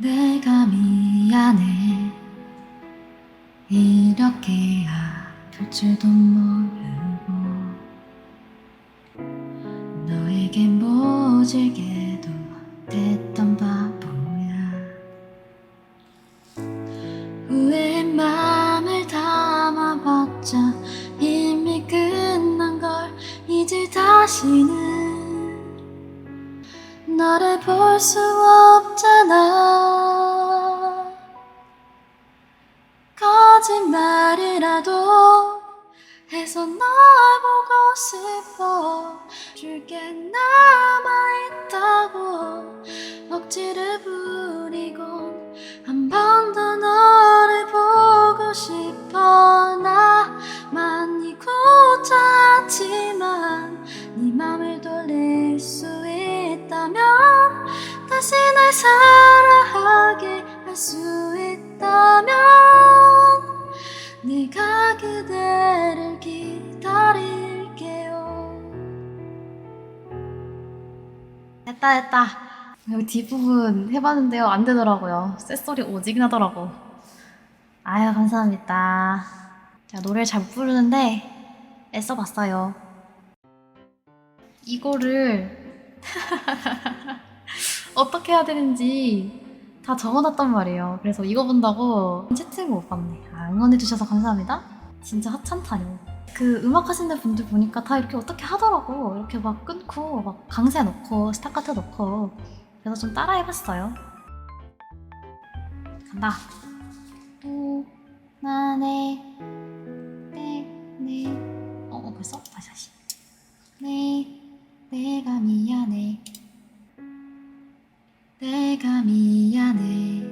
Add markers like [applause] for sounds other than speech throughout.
내가 미안해. 이렇게 아플 줄도 모르고 너에게 모질게도 됐던 바보야. 후회의 맘을 담아봤자 이미 끝난 걸 이제 다시는 너를 볼 수 없잖아 싶어 줄게 남아있다고 억지를 부리곤 한 번 더 너를 보고 싶어 나? 많이 고쳤지만 네 맘을 돌릴 수 있다면 다시 날 사랑하게 할수 됐다 됐다 여기 뒷부분 해봤는데요 안 되더라고요 쇳소리 오지긴 하더라고 아유 감사합니다 제가 노래를 잘 못 부르는데 애써 봤어요 이거를 [laughs] 어떻게 해야 되는지 다 적어놨단 말이에요. 그래서 이거 본다고 채팅을 못 봤네. 아, 응원해주셔서 감사합니다. 진짜 하찮다뇨. 그 음악 하시는 분들 보니까 다 이렇게 어떻게 하더라고. 이렇게 막 끊고, 막 강세 넣고, 스타카트 넣고. 그래서 좀 따라해봤어요. 간다. 또, 나네, 네, 네. 어, 어, 벌써? 다시, 다시. 네, 내가 미안해. 내가 미안해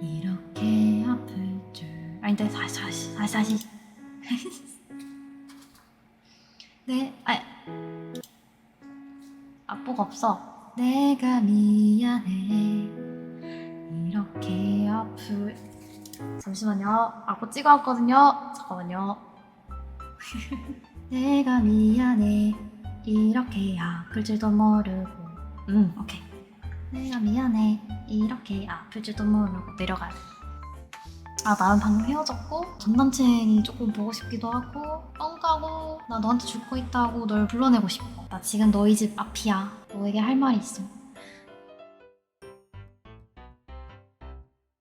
이렇게 아플 줄 아닌데 다시 다시 다시 다시 [laughs] 네. 아, 앞보가 없어. 내가 미안해. 이렇게 아플. 잠시만요. 앞보 찍어왔거든요. 잠깐만요. [laughs] 내가 미안해. 이렇게 아플 줄도 모르고. 음. 오케이. 내가 미안해. 이렇게 아플 줄도 모르고 내려가야 돼. 아 나는 방금 헤어졌고 전 남친이 조금 보고 싶기도 하고 뻥 까고 나 너한테 줄 거 있다고 널 불러내고 싶어. 나 지금 너희 집 앞이야. 너에게 할 말이 있어